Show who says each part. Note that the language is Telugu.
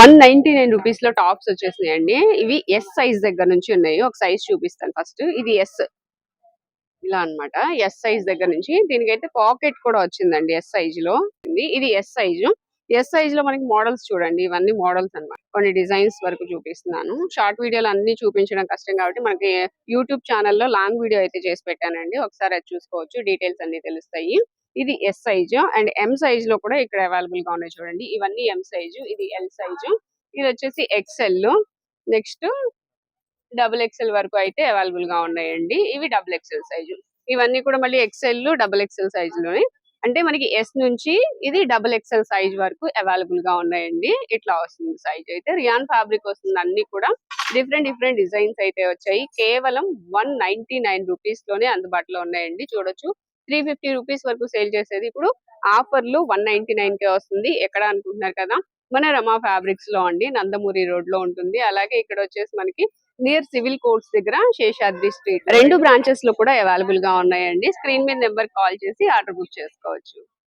Speaker 1: వన్ నైన్టీ నైన్ రూపీస్లో టాప్స్ వచ్చేసినాయండి. ఇవి ఎస్ సైజ్ దగ్గర నుంచి ఉన్నాయి. ఒక సైజ్ చూపిస్తాను ఫస్ట్. ఇది ఎస్ ఇలా అన్నమాట. ఎస్ సైజ్ దగ్గర నుంచి. దీనికైతే పాకెట్ కూడా వచ్చిందండి ఎస్ సైజ్లో. ఉంది. ఇది ఎస్ సైజు ఎస్ సైజ్లో మనకి మోడల్స్ చూడండి. ఇవన్నీ మోడల్స్ అన్నమాట. కొన్ని డిజైన్స్ వరకు చూపిస్తున్నాను. షార్ట్ వీడియోలు అన్ని చూపించడం కష్టం కాబట్టి మనకి యూట్యూబ్ ఛానల్లో లాంగ్ వీడియో అయితే చేసి పెట్టానండి. ఒకసారి అది చూసుకోవచ్చు. డీటెయిల్స్ అన్ని తెలుస్తాయి. ఇది ఎస్ సైజ్ అండ్ ఎం సైజ్లో కూడా ఇక్కడ అవైలబుల్గా ఉన్నాయి చూడండి. ఇవన్నీ ఎం సైజ్ ఇది ఎల్ సైజ్ ఇది వచ్చేసి ఎక్స్ఎల్ నెక్స్ట్ డబుల్ ఎక్స్ఎల్ వరకు అయితే అవైలబుల్గా ఉన్నాయండి. ఇవి డబుల్ ఎక్స్ఎల్ సైజు ఇవన్నీ కూడా మళ్ళీ ఎక్స్ఎల్ డబుల్ ఎక్స్ఎల్ సైజులోనే అంటే మనకి ఎస్ నుంచి ఇది డబుల్ ఎక్స్ఎల్ సైజ్ వరకు అవైలబుల్గా ఉన్నాయండి. ఇట్లా వస్తుంది సైజ్ అయితే. రియాన్ ఫ్యాబ్రిక్ వస్తుంది అన్ని కూడా. డిఫరెంట్ డిఫరెంట్ డిజైన్స్ అయితే వచ్చాయి. కేవలం వన్ నైన్టీ నైన్ రూపీస్లోనే అందుబాటులో ఉన్నాయండి. చూడొచ్చు. త్రీ ఫిఫ్టీ రూపీస్ వరకు సేల్ చేసేది. ఇప్పుడు ఆఫర్లు వన్ నైన్టీ నైన్ కే వస్తుంది. ఎక్కడ అనుకుంటున్నారు కదా? మన రమా ఫ్యాబ్రిక్స్లో అండి నందమూరి రోడ్లో ఉంటుంది. అలాగే ఇక్కడ వచ్చేసి మనకి నియర్ సివిల్ కోర్ట్స్ దగ్గర శేషాద్రి స్ట్రీట్. రెండు బ్రాంచెస్లో కూడా అవైలబుల్గా ఉన్నాయండి. స్క్రీన్ మీద నెంబర్ కాల్ చేసి ఆర్డర్ బుక్ చేసుకోవచ్చు.